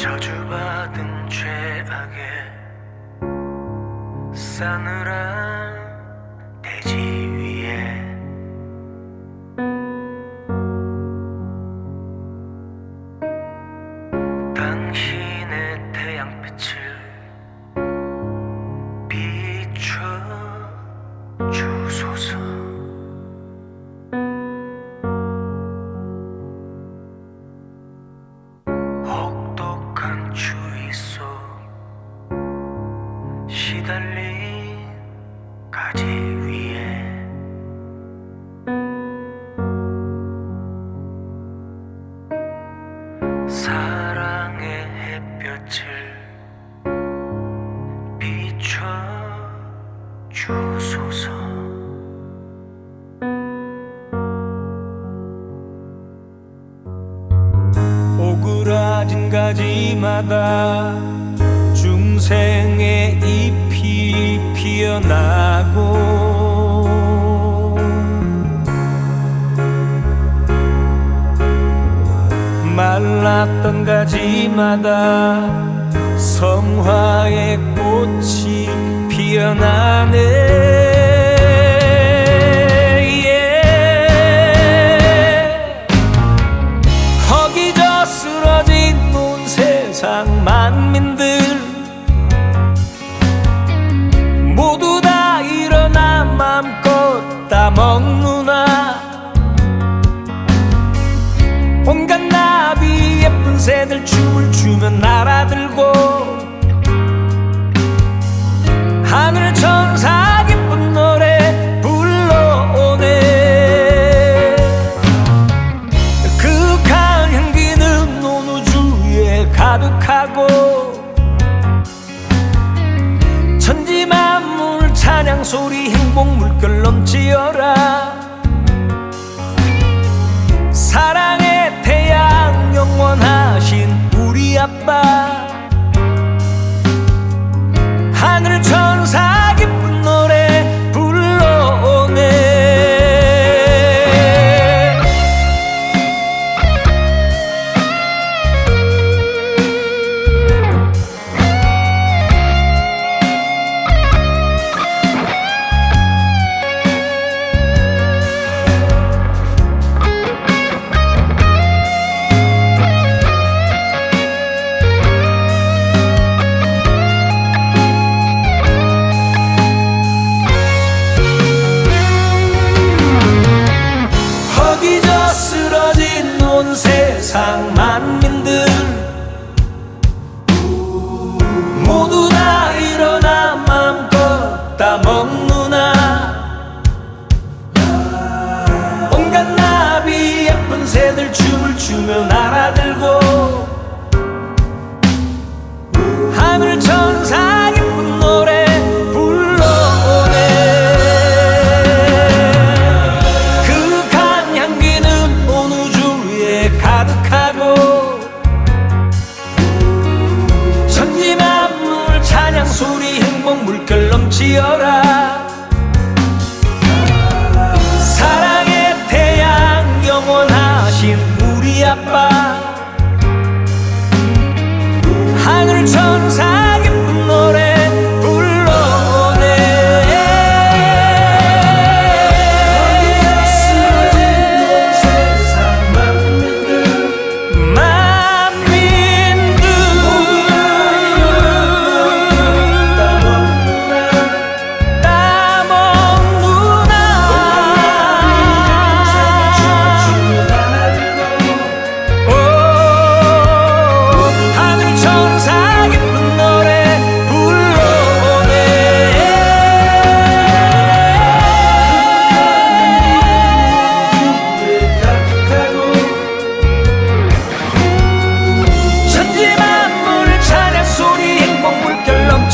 저주받은 죄악의 싸늘한 주소서. 오그라진 가지마다 중생의 잎이 피어나고 말랐던 가지마다 성화의 꽃이 피어나네. 세상 만민들. 모두 다 일어나 맘껏 따먹누나 온갖 나비 예쁜 새들 춤을 추며 날아들고 소리 행복 물결 넘치어라 쓰러진 온 세상 만민들 가득하고 천지 만물 찬양 소리 행복 물결 넘치어라. 사랑의 태양 영원하신 우리 아빠. 하늘 천사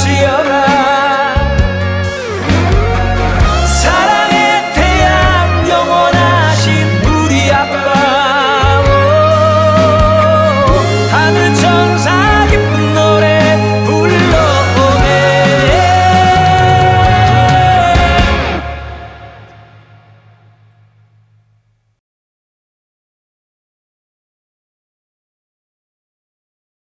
she